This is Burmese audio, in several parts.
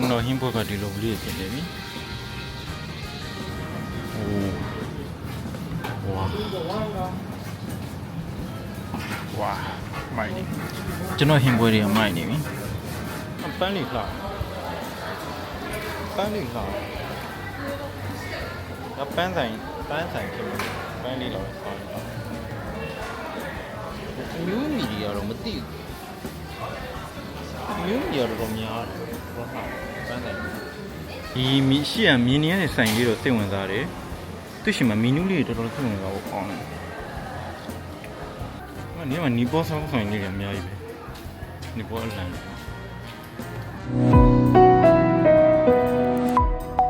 ကျွန်တော်ဟင်းဘွက်ကဒီလိုလေးဖြစ်နေပြီโอ้ဝါဝါမိုက်နေကျွန်တော်ဟင်းဘွဲတွေကမိုက်နေပြီအပန်းလေးလှပန်းလေးလှအပန်းဆိုင်ပန်းဆိုင်ဖြစ်နေပန်းလေးလောက်ဆောင်းတာအမျိုးမီဒီယာတော့မသိဘူးမျိုးကြီးတော့များတယ် ဘာဟာပန်းတယ်ဒီမီရှိရမြင်းနေရတဲ့ဆိုင်လေးတော့စိတ်ဝင်စားတယ်သူရှိမှမီနူးလေးတော်တော်စိတ်ဝင်စားဖို့ကောင်းတယ်မနေမှာနီပေါ်ဆောင်ဆိုင်လေးတွေအများကြီးပဲနီပေါ်အလန်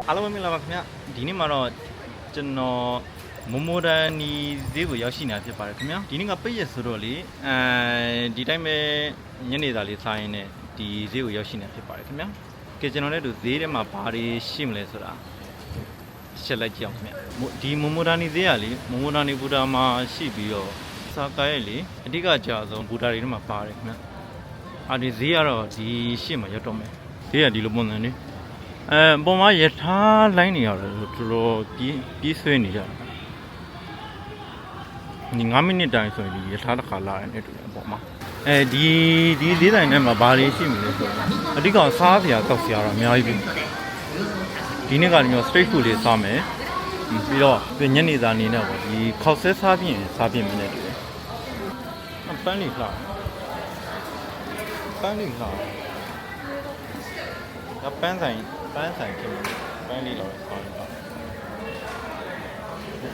အားလုံးပဲမင်္ဂလာပါခင်ဗျဒီနေ့မှာတော့ကျွန်တော်မမိုဒန်နီဈေးကိုရောက်ရှိနေတာဖြစ်ပါတယ်ခင်ဗျာဒီနေ့ကပိတ်ရက်ဆိုတော့လေအဲဒီတိုင်းပဲညနေသားလေးစားရင်းနဲ့ ဒီဈေးကိုရောက်ရှိနေတာဖြစ်ပါတယ်ခင်ဗျာကဲကျွန်တော်လည်းတို့ဈေးထဲမှာဘာတွေရှိမလဲဆိုတာရှင်းလိုက်ကြည့်အောင်ခင်ဗျာမိုဒီမမိုဒန်နီဈေးကလေမမိုဒန်နီဘူတာမှာရှိပြီးတော့စားကားရဲ့လေအဓိကကြာဆုံးဘူတာတွေထဲမှာပါတယ်ခင်ဗျာအာဒီဈေးကတော့ဒီရှေ့မှာရောက်တော့မယ်ဈေးကဒီလိုပုံစံလေးအဲပုံမှာယထာလိုင်းနေရတယ်တော်တော်ပြီးပြီးဆွဲနေကြတာဒီ9မိနစ်တိုင်ဆိုရင်ဒီရထားတစ်ခါလာတယ်နဲ့တူတယ်အပေါ်မှာ အဲဒီဒီလေးတိုင်ထဲမှာဘာတွေရှိမလဲဆိုတော့အဓိကစားစရာတောက်စရာတော့အများကြီးပဲဒီနေ့ကလည်းမျိုး straight food လေးစားမယ်ပြီးတော့ညနေစာအနေနဲ့ပေါ့ဒီခောက်ဆဲစားပြင်စားပြင်မနေတူတယ်အပန်းလေးလှပန်းလေးလှအပန်းဆိုင်ပန်းဆိုင်ဖြစ်မယ်ပန်းလေးတော့ဆောင်းတော့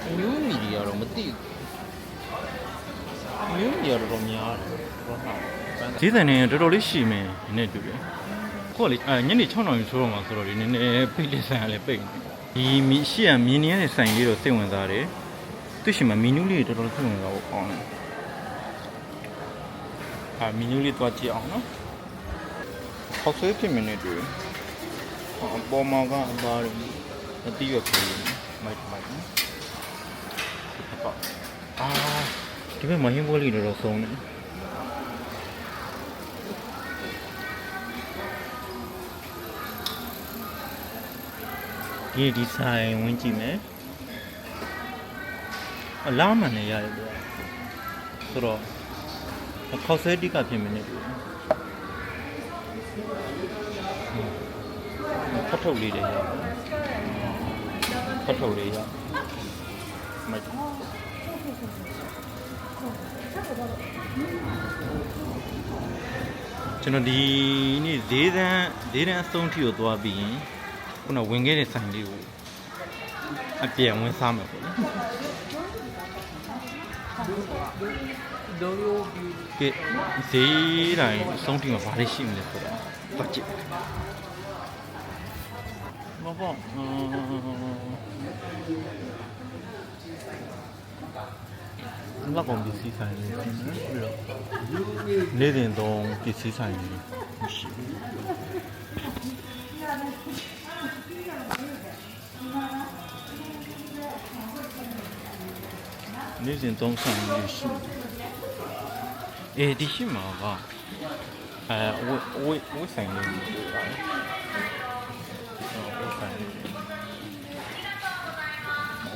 အမျိုးမီဒီယာတော့မသိဘူးမျိုးကြီးတော့တော်တော်များတယ်ဘာမှ ဈေးဆိုင်နေတော်တော်လေးရှိမယ်နဲ့တူတယ်ခုကလေအဲညနေ6နာရီဆိုတော့မှဆိုတော့ဒီနည်းနည်းပိတ်လေးဆိုင်ကလည်းပိတ်နေဒီမီရှိရမြင်းနေရတဲ့ဆိုင်လေးတော့စိတ်ဝင်စားတယ်သူရှိမှာမီနူးလေးတော်တော်စိတ်ဝင်စားဖို့ကောင်းတယ်အာမီနူးလေးတွားကြည့်အောင်နော်ခောက်ဆွဲဖြစ်မယ်နဲ့တူတယ်အပေါ်မှာကအသားတွေအတိရပြေးမိုက်မိုက်နော်ဟုတ်အာဒီဘက်မှာဟင်းပွဲလေးတော်တော်ဆုံးတယ် ဒီဒီဆိုင်ဝင်ကြည့်မယ်အလားမှန်နေရတယ်ဗျာဆိုတော့ခေါက်ဆဲတိကပြင်မနေဘူးဖတ်ထုတ်လေးတွေရဖတ်ထုတ်လေးရမိုက်ကျွန်တော်ဒီနေ့ဈေးတန်းဈေးတန်းအဆုံးထိကိုသွားပြီးရင် ခုနဝင်ခဲ့တဲ့ဆိုင်လေးကိုအပြန်ဝင်စားမယ်ပေါ့နော်ကဲဈေးတိုင်းအဆုံးထိမှာဘာတွေရှိမလဲဆိုတာပတ်ကြည့်မပေါ့အင်းလောက်ကောင်ပစ္စည်းဆိုင်လေးရှိနေပြီးတော့နေ့စဉ်သုံးပစ္စည်းဆိုင်ကြီးမရှိဘူး နေ့စဉ်သုံးဆိုင်ကြီးရှိအေးဒီရှိမှာကအဲဝဝဝဆိုင်လေးတွေ့ပါတယ်ဝဆိုင်လေး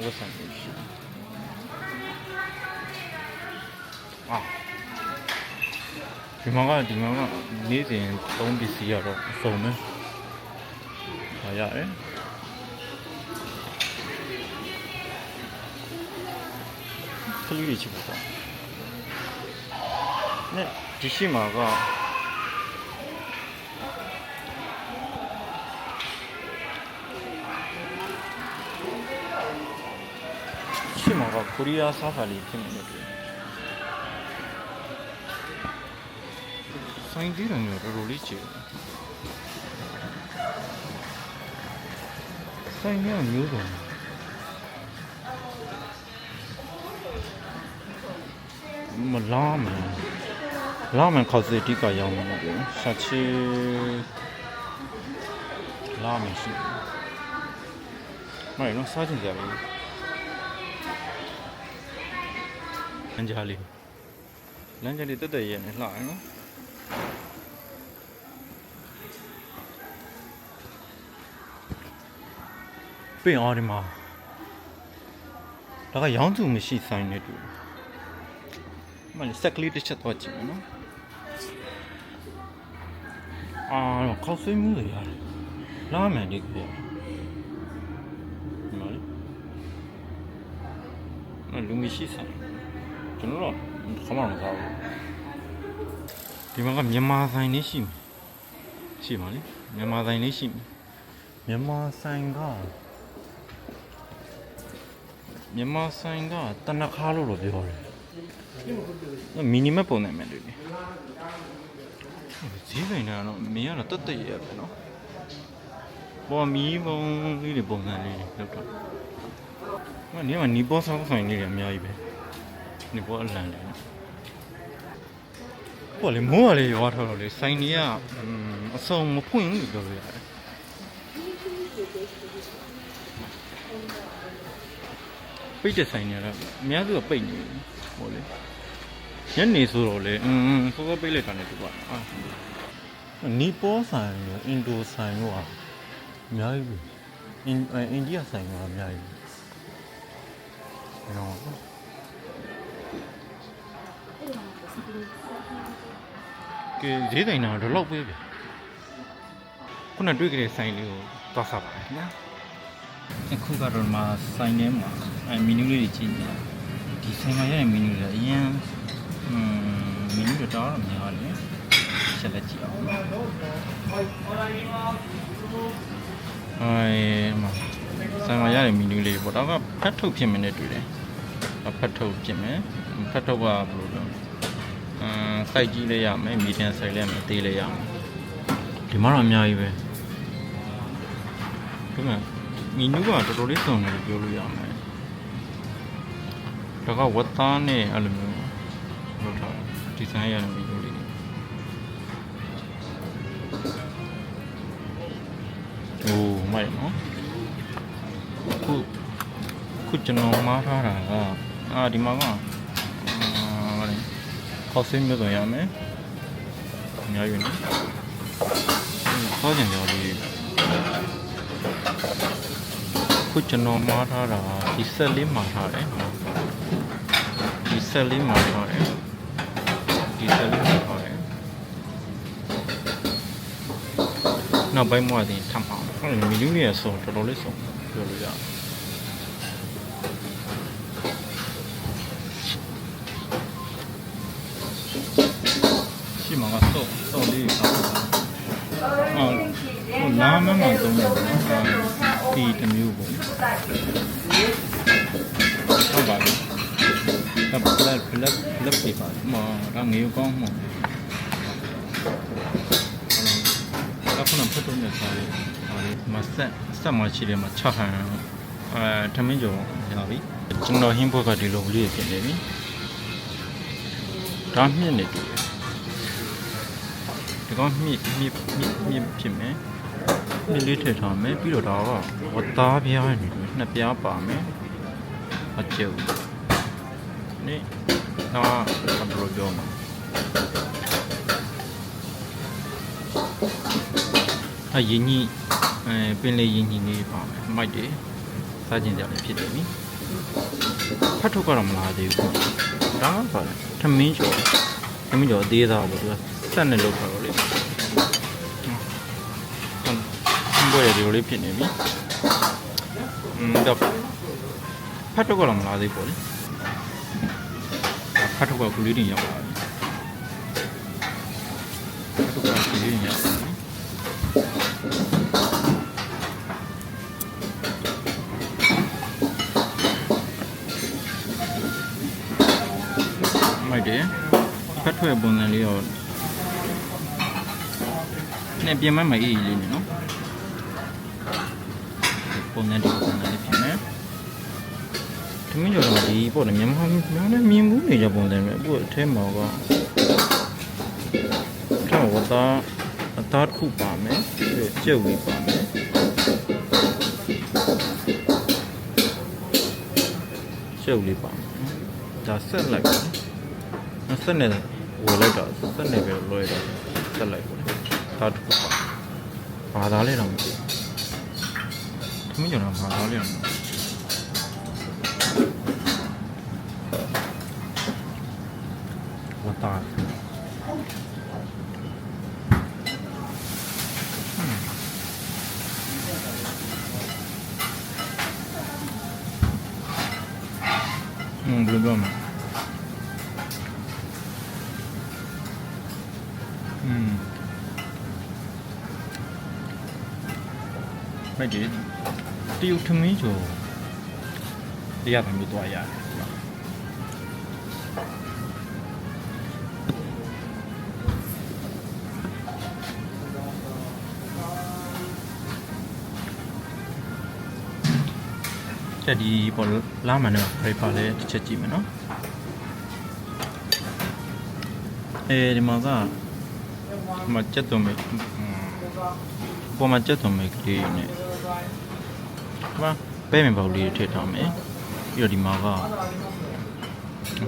ဝဆိုင်လေးရှိအာဒီမှာကဒီမှာကနေ့စဉ်သုံးပစ္စည်းရတော့အစုံပဲ။ဟာရတယ်။ ခလူကြီးချစ်ပါ။နဲ့ဒီရှိမှာကရှိမှာကကိုရီးယားစားစာလေးဖြစ်နေတယ်ဆိုင်ကြီးတယ်တော်တော်လေးကျယ်ဆိုင်ကြီးကမျိုးစုံ မလာမယ်လာမယ်ခေါက်စစ်တိကရောင်းမှာပဲဆက်ချီလာမယ်ရှိမိုင်နော်စားချင်ကြပြီလမ်းကြားလေးလမ်းကြားလေးတက်တက်ရဲနေလှရနော်ပင်အော်ဒီမှာဒါကရောင်းသူမရှိဆိုင်နေတူ မလေးစက်ကလေးတစ်ချက်တော့ကြည့်မယ်နော်အာခေါက်ဆွေးမှုတွေရတယ်လာမယ်ဒီကြည့်မလေးမလူမရှိဆိုင်ကျွန်တော်တော့ခမမစားဘူးဒီမှာကမြန်မာဆိုင်လေးရှိမယ်ရှိပါလေမြန်မာဆိုင်လေးရှိမယ်မြန်မာဆိုင်ကမြန်မာဆိုင်ကတနခါလို့တော့ပြောတယ် မီနီမက်ပုံနေမယ်တွေ့တယ်ဈေးပိုင်းကတော့မင်းကတော့တက်တက်ရပဲနော်ပေါ်မီပုံလေးတွေပုံစံလေးတွေလောက်တော့မနေမှာနီပေါ်ဆောင်ဆိုင်လေးတွေအများကြီးပဲနီပေါ်အလံလေးနော်ဟိုလေမိုးကလေးရွာထော်တော့လေဆိုင်ကြီးကအမ်အစုံမဖွင့်ဘူးလို့ပြောလို့ရတယ်ပိတ်တဲ့ဆိုင်တွေကတော့အများစုကပိတ်နေပြီဟိုလေ ညနေဆိုတော့လေအင်းအင်းစောစောပိတ်လိုက်တာနဲ့တူပါအာနီပေါ်ဆိုင်ရောအင်ဒိုဆိုင်ရောအများကြီးပဲအင်အိန္ဒိယဆိုင်ရောအများကြီးပဲအဲ့တော့ကဲဈေးတိုင်းတော့ဒီလောက်ပဲဗျခုနတွေ့ကြတဲ့ဆိုင်လေးကိုသွားစားပါခင်ဗျာအခုကတော့မှဆိုင်ထဲမှာအဲမီနူးလေးတွေကြည့်နေဒီဆိုင်မှာရတဲ့မီနူးတွေအရင်อืม မီနူးတွေတော့များတယ်ချက်လက်ကြည့်အောင်အဲမှာဆိုင်မှာရတဲ့မီနူးလေးပေါ့တော့ကဖတ်ထုတ်ဖြစ်မနေတွေ့တယ်ဖတ်ထုတ်ဖြစ်မယ်ဖတ်ထုတ်ကဘယ်လိုလဲအမ်စိုက်ကြီးလေးရမယ်မီဒီယံစိုက်လေးရမယ်သေးလေးရမယ်ဒီမှာတော့အများကြီးပဲဒီမှာမီနူးကတော်တော်လေးစုံတယ်လို့ပြောလို့ရမယ်ဒါကဝတ်သားနဲ့အဲ့လိုမျိုး လုပ်ထားဒီဇိုင်းရတဲ့မီနူးလေးတွေโอ้မိုက်နော်ခုခုကျွန်တော်မှားထားတာကအာဒီမှာကအာခေါက်ဆင်းမျိုးဆိုရမယ်အများကြီးနော်ခေါက်ကြံကြော်လေးခုကျွန်တော်မှားထားတာဒီဆက်လေးမှားထားတယ်ဒီဆက်လေးမှားထားတယ် ဒီဆက်လေးမှားထားတယ်နောက်ပိုင်းမှာတင်ထပ်မှာအဲ့လိုမီလူကြီးရဆိုတော်တော်လေးဆုံးပြောလို့ရတယ်ရှိမှာကတော့တော့လေးပါအော်ဟိုနားမမှန်သုံးတယ်နော်ဒီတစ်မျိုးပေါ့ဟုတ်ပါပြီ ကပ်ပလက်ပလက်ပလက်ပြပါမတော့ငေကောင်းမှာအခုနဖတ်တော့မြတ်စားလေးဟာဒီမဆက်ဆက်မှရှိတယ်မှာ6ဟန်အဲထမင်းကြော်ရပြီကျွန်တော်ဟင်းဘွက်ကဒီလိုလေးဖြစ်နေပြီဒါမြင့်နေတူတယ်ဒီကောင်မြင့်မြင့်မြင့်မြင့်ဖြစ်မယ်မြင့်လေးထည့်ထားမယ်ပြီးတော့ဒါကဝတ်သားပြားနေတယ်နှစ်ပြားပါမယ်အကျုပ် နေတော့ဘယ်လိုပြောမလဲအရင်ကြီးအဲပင်လေရင်ကြီးလေးပါမယ်မိုက်တယ်စားကျင်ကြလည်းဖြစ်တယ်ပြီဖတ်ထုတ်ကတော့မလာသေးဘူးဒါကပါထမင်းကျော်ထမင်းကျော်အသေးသားပေါ့သူကစက်နဲ့လောက်ထားတော့လေဟုတ်ဘယ်လိုလေးဖြစ်နေပြီอืมတော့ဖတ်ထုတ်ကတော့မလာသေးဘူးလေ ဖတ်ထုတ်ကကူလေးတင်ရောက်လာပြီဖတ်ထုတ်ကကူလေးတင်ရောက်လာပြီမိုက်တယ်ဖတ်ထွက်ပုံစံလေးတော့နဲ့ပြင်မမအေးလေးနေနော်ပုံစံဒီပုံစံလေးပြင်မယ်တမင်းကျော်တော့ ဒီပေါ့လေမြန်မာမြန်မာနဲ့မြင်မှုနေကြပုံစံပဲအခုအထဲမှာကတော့ဝတာအသားတစ်ခုပါမယ်ကျုပ်လေးပါမယ်ကျုပ်လေးပါမယ်ဒါဆက်လိုက်ပါဆက်နေဝယ်လိုက်တော့ဆက်နေပဲလွှဲတော့ဆက်လိုက်ပါဒါတစ်ခုပါဘာသာလဲတော့မသိဘူးမင်းကြော်တော့မှာသွားလိမ့် က်တယ်တရုတ်ထမင်းကျော်တရားသမီးသွားရတယ်ကျက်ဒီပေါ်လာမနော်ဖိပါလဲတစ်ချက်ကြည့်မယ်နော်အဲဒီမှာကဒီမှာကျက်သွမေပေါ်မှာကျက်သွမေကလေးနဲ့ဒီ မှာပဲမင်ပေါက်လေးတွေထည့်ထားမယ်ပြီးတော့ဒီမှာက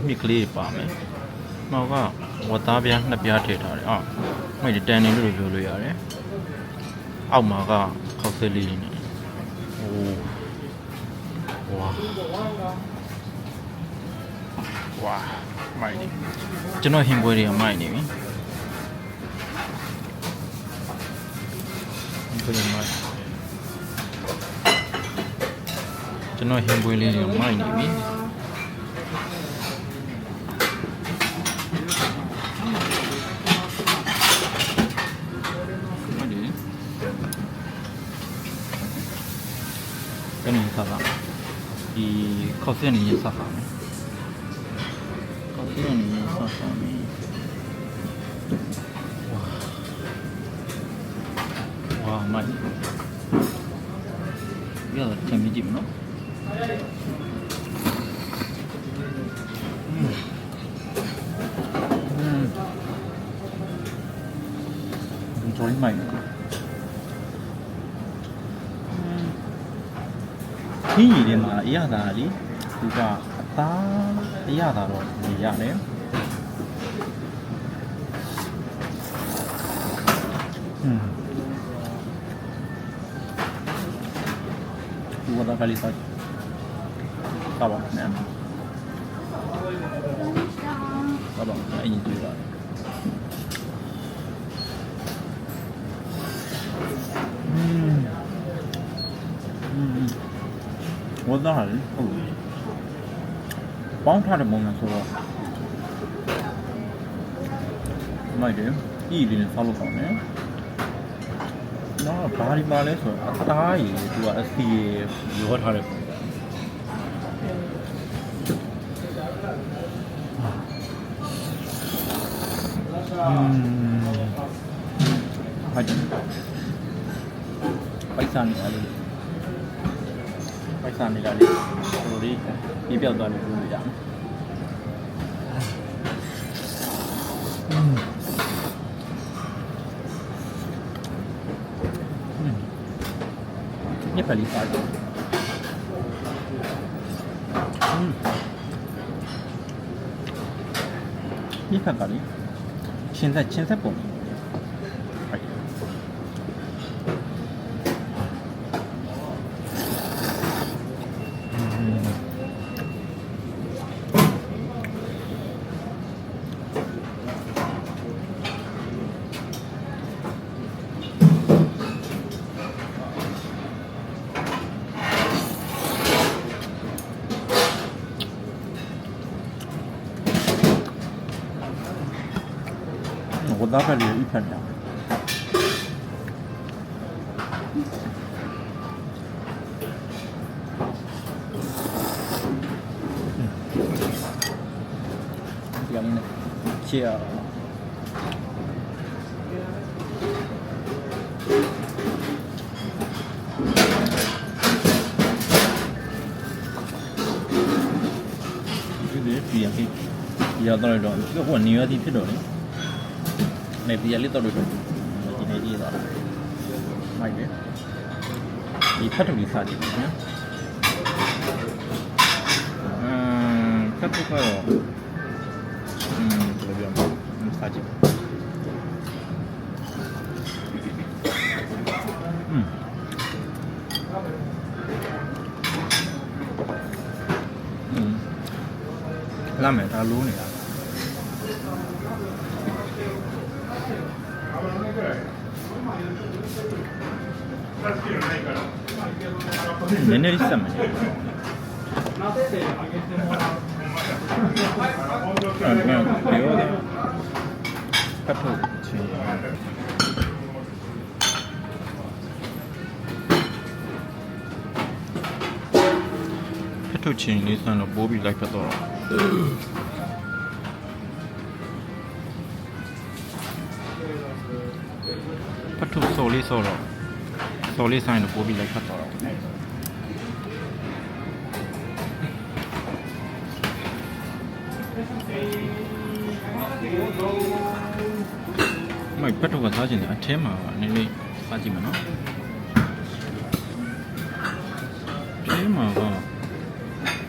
မြစ်ကလေးတွေပါမယ်မောက်ကဝတ်သားပြားနှစ်ပြားထည့်ထားတယ်အော်မိတ်တန်နေလို့ပြောလို့ရတယ်အောက်မှာကခောက်ဆဲလေးတွေနဲ့အိုးဝါဝါမိုက်နေကျွန်တော်ဟင်ပွဲတွေကမိုက်နေပြီဟင်ပွဲတွေမိုက် ကျွန်တော်ဟင်ပွေးလေးတွေမိုက်နေပြီဟုတ်တယ်အဲ့ဒီစားပါဒီခေါက်စက်နေရစားပါမယ်ခေါက်စက်နေရစားပါမယ် ဒီကြောင်းမိုက်ခင်းရည်ထဲမှာအရသာလေသူကအသားအရသာတော့နေရတယ်อืมဒီဝတ်သားကလေးစား ဝတ်သားလေဟုတ်ပြီပေါင်းထားတဲ့ပုံစံဆိုတော့မိုက်တယ်ဤလေးနဲ့ဆောက်လို့ကောင်းတယ်နော်ဘာဒီပါလဲဆိုတော့အသားရည်သူကအစီရည်ရောထားတဲ့ပုံစံอืม ပိုက်ဆံနေတာလေးဟိုလေးပြပြောက်သွားလို့ပြောလို့ရမယ်ညက်ပလီစားတယ် ညက်ဖက်ကလေးချင်းဆက်ချင်းဆက်ပုံ ဒီအောင်နဲ့ချေရအောင်ဒီဒီပြန်ပြီးရတော့တော့ဒီကနေရသည်ဖြစ်တော့လေနေပြည်လေးတော့လို့ဒီနေ့ကြီးတော့မိုက်တယ်ဒီဖတ်တူလေးစားကြည့်နော်အမ်ဖတ်တူကတော့อื 준비한 거 가지. 음. 음. 라면 다 루니야. 음, 내내 있으면. ည်းနည်းလေးစက်မယ်အဲ့ဒါပြောတယ်ပတ်ထုတ်ချင်းပတ်ထုတ်ချင်းလေးစမ်းတော့ပိုးပြီးလိုက်ဖက်တော့ပတ်ထုတ်စော်လေးစော်တော့စော်လေးဆိုင်တော့ပိုးပြီးလိုက်ဖက်တော့ မိုက်ဘတ်တော့ကစားချင်တယ်အထဲမှာနည်းနည်းစားကြည့်မယ်နော်အထဲမှာက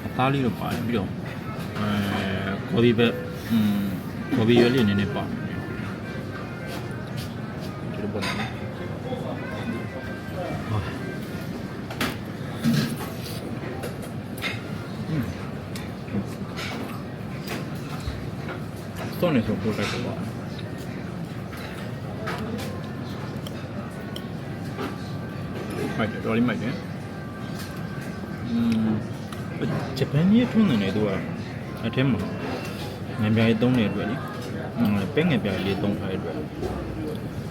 အသားလေးတော့ပါတယ်ပြီးတော့အဲကော်ဒီဘက်อืมကော်ဘီရွက်လေးနည်းနည်းပါတယ်ဒီလိုပေါ့နော် နေဆိုပို့လိုက်တော့ပါ မိုက်တယ်တော်လေးမိုက်တယ်อืมဂျပန်ကြီးထွန်းနေတယ်သူကအထက်မှာငပြားရေးသုံးနေအတွက်လေပဲငပြားလေးသုံးထားတဲ့အတွက်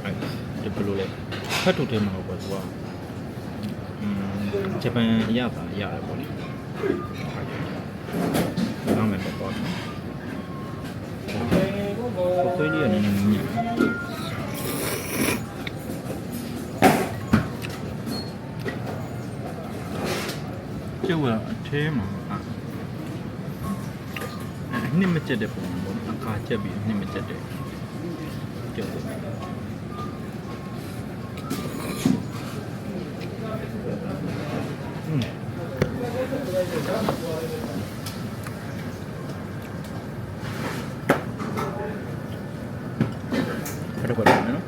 အဲဒီဘယ်လိုလဲဖတ်ထုတ်ထဲမှာပေါ့သူကอืมဂျပန်အရသာရတယ်ပေါ့လေနောက်မယ်ပေါ့ပေါ့ ဆွေးလေးရနေနေညံ့ကျုပ်ကအထဲမှာအနှစ်မကျက်တဲ့ပုံစံပေါ့အခါချက်ပြီးအနှစ်မကျက်တဲ့ကျုပ်က 버렸네요.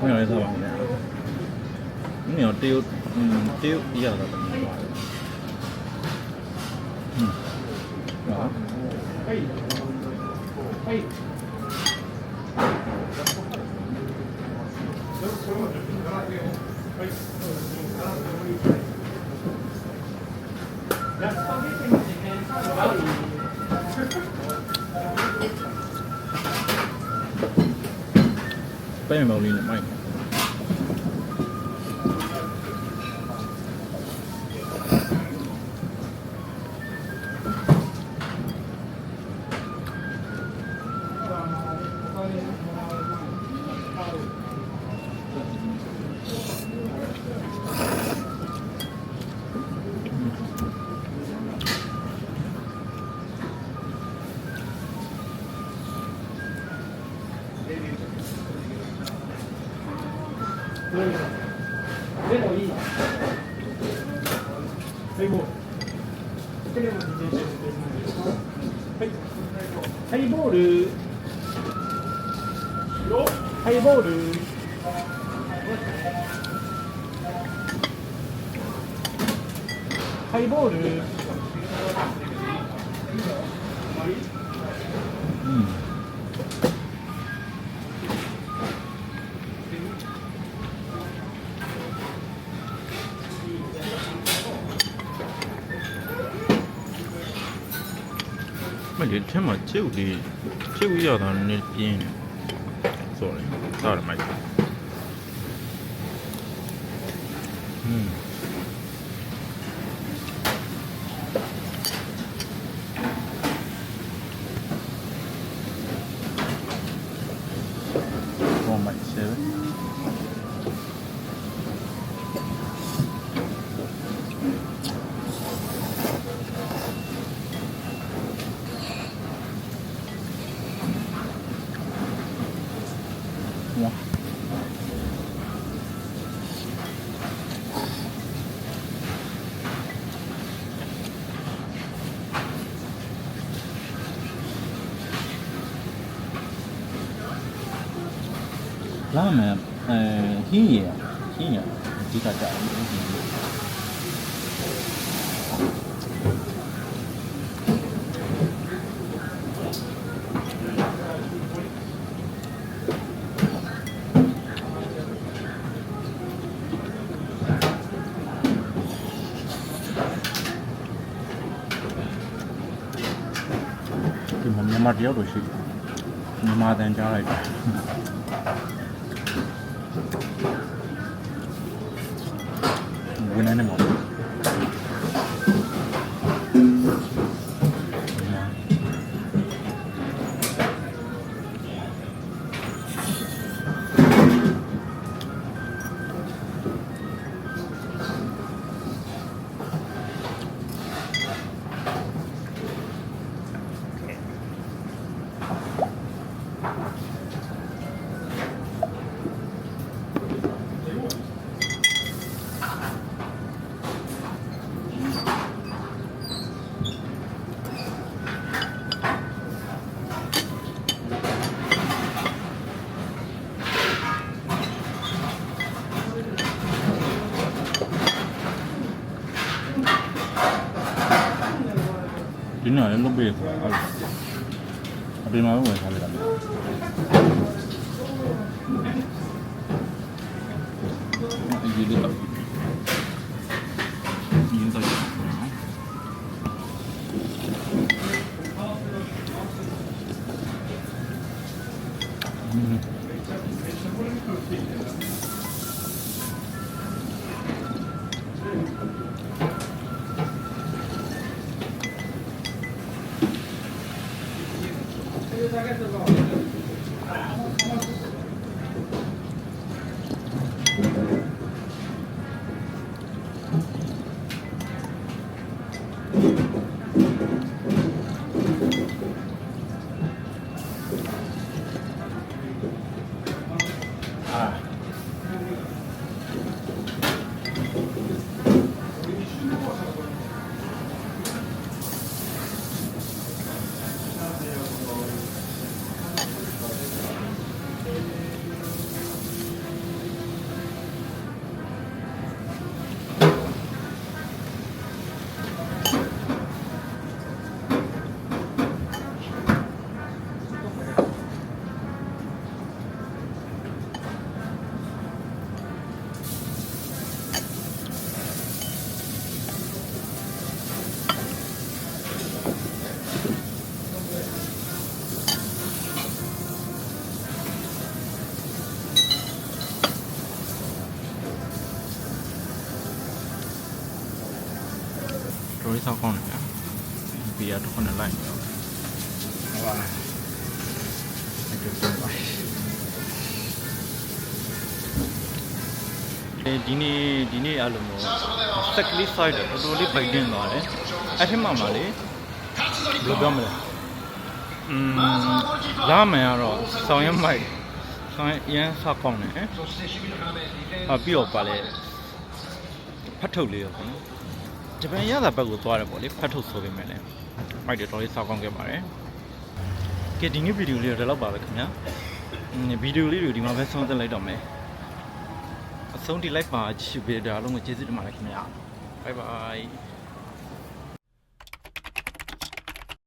그냥 회사 왔네. 음, 띄우, 음, 띄우, 이해하다. 背面包 ハイボール。ハイボール。ハイボール。うん မှာကျုပ်လေးကျုပ်ရတာနည်းပြင်းနေဆိုတယ်စားရမိုက်อืมဘောမိုက်ဆယ်ဝါ လာမယ်အဲဟင်းရဟင်းရဒီကကြာတယ်ဟင်းရဒီမှာမြန်မာတယောက်တော့ရှိတယ်မြန်မာတန်ကြားလိုက်တာ ဝ င်နေမှာဒီနေ့လည်းလုပ်ပေး တော်လေးဆောက်ကောင်းတယ်ဗျာဘီယာတစ်ခုနဲ့လိုက်တော့ဟုတ်ပါအဲ့ဒါတော့ပါဒီနေ့ဒီနေ့အဲ့လိုမျိုးစက်ကလေး side တော်တော်လေးပိုက်တင်သွားတယ်အဲ့ထက်မှမှလေဘယ်လိုပြောမလဲอืมလာမယ်ကတော့ဆောင်းရမိုက်ဆောင်းရမ်းဆောက်ကောင်းတယ်ဟာပြီးတော့ပါလေဖတ်ထုတ်လေးရောပေါ့နော် ဂျပန်ရတာဘက်ကိုသွားတယ်ပေါ့လေဖတ်ထုတ်ဆိုပေမဲ့လည်းမိုက်တယ်တော်လေးစောက်ကောင်းခဲ့ပါတယ်ကဲဒီနေ့ဗီဒီယိုလေးတော့ဒီလောက်ပါပဲခင်ဗျာအင်းဗီဒီယိုလေးတွေဒီမှာပဲဆုံးသက်လိုက်တော့မယ်အဆုံးထိလိုက်ပါကြည့်ပေးတဲ့အားလုံးကိုကျေးဇူးတင်ပါတယ်ခင်ဗျာဘိုင်ဘိုင်